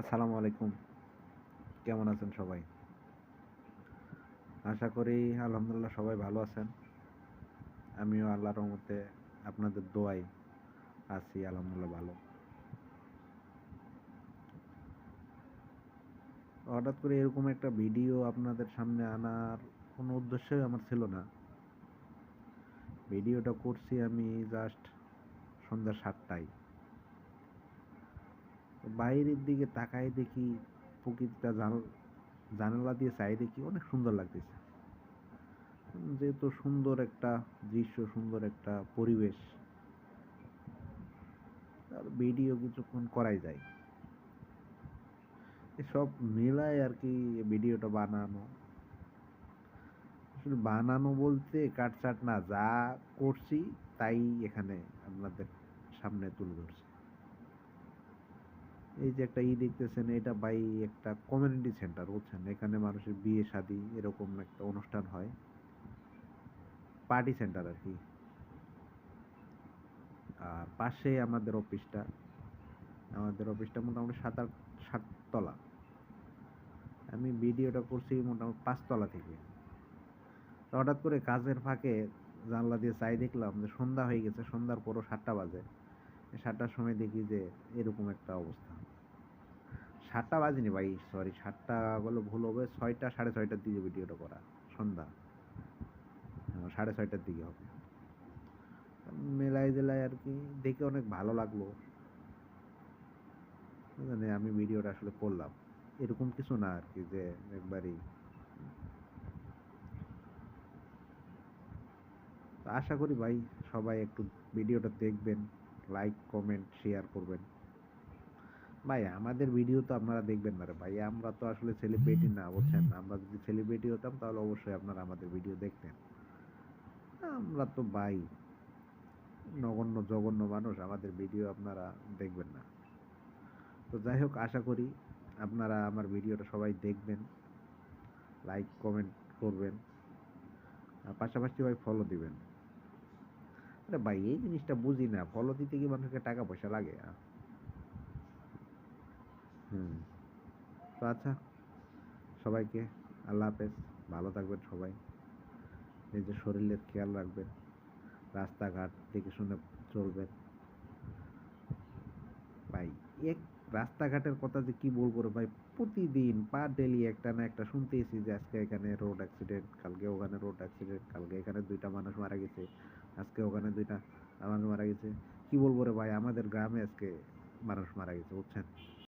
আসসালামু আলাইকুম। কেমন আছেন সবাই? আশা করি আলহামদুলিল্লাহ সবাই ভালো আছেন। আমিও আল্লাহর রহমতে আপনাদের দোয়াই আছি, আলহামদুলিল্লাহ ভালো। হঠাৎ করে এরকম একটা ভিডিও আপনাদের সামনে আনার কোনো উদ্দেশ্যই আমার ছিল না। ভিডিওটা করছি আমি জাস্ট সন্ধ্যা সাতটায়। বাইরের দিকে তাকায় দেখি প্রকৃতিটা জান- জানালা দিয়ে চাই দেখি অনেক সুন্দর লাগতেছে। যেহেতু সুন্দর একটা দৃশ্য, সুন্দর একটা পরিবেশ আর ভিডিও কিছুক্ষণ করাই যায়। সব মেলায় আর কি ভিডিওটা বানানো। আসলে বানানো বলতে কাটছাট না, যা করছি তাই এখানে আপনাদের সামনে তুলে ধরছি। এই যে একটা ই দেখতেছেন, এটা বাই একটা কমিউনিটি সেন্টার বুঝছেন? এখানে মানুষের বিয়ে, শাদী এরকম একটা অনুষ্ঠান হয়। পার্টি সেন্টার আর কি আর পাশে আমাদের অফিসটা আমাদের অফিসটা মোটামুটি সাত আট সাততলা আমি ভিডিওটা করছি মোটামুটি পাঁচতলা থেকে। তো হঠাৎ করে কাজের ফাঁকে জানলা দিয়ে চাই দেখলাম যে সন্ধ্যা হয়ে গেছে, সন্ধ্যার পরও সাতটা বাজে। সাতটার সময় দেখি যে এরকম একটা অবস্থা। সাতটা বাজেনি ভাই সরি সাতটা বলে ভুল হবে ছয়টা সাড়ে ছয়টার দিকে ভিডিওটা করা সন্ধ্যা। হ্যাঁ, সাড়ে ছয়টার দিকে হবে। মেলায় জেলায় আর কি দেখে অনেক ভালো লাগল। মানে আমি ভিডিওটা আসলে করলাম। এরকম কিছু না আর কি যে একবারই। আশা করি ভাই সবাই একটু ভিডিওটা দেখবেন লাইক কমেন্ট শেয়ার করবেন। ভাই, আমাদের ভিডিও তো আপনারা দেখবেন না রে ভাই। আমরা তো আসলে সেলিব্রিটি না, বুঝছেন? আমরা যদি সেলিব্রিটি হতাম, তাহলে অবশ্যই আপনারা আমাদের ভিডিও দেখতেন। আমরা তো ভাই, নগণ্য, জঘন্য মানুষ, আমাদের ভিডিও আপনারা দেখবেন না। তো যাই হোক, আশা করি আপনারা আমার ভিডিওটা সবাই দেখবেন লাইক কমেন্ট করবেন, আর পাশাপাশি ভাই ফলো দিবেন। আরে ভাই, এই জিনিসটা বুঝি না। ফলো দিতে কি মানুষকে টাকা পয়সা লাগে? হুম। তো আচ্ছা সবাইকে আল্লাহ হাফেজ। ভালো থাকবেন সবাই। নিজের শরীরের খেয়াল রাখবেন। রাস্তাঘাট দেখে শুনে চলবেন। ভাই, এক রাস্তাঘাটের কথা যে কি বলব রে ভাই? প্রতিদিন পার ডেলি একটা না একটা শুনতেছি যে আজকে এখানে রোড অ্যাক্সিডেন্ট কালকে ওখানে রোড অ্যাক্সিডেন্ট কালকে এখানে দুইটা মানুষ মারা গেছে, আজকে ওখানে দুইটা মানুষ মারা গেছে। কি বলব রে ভাই? আমাদের গ্রামে আজকে মানুষ মারা গেছে, বুঝছেন?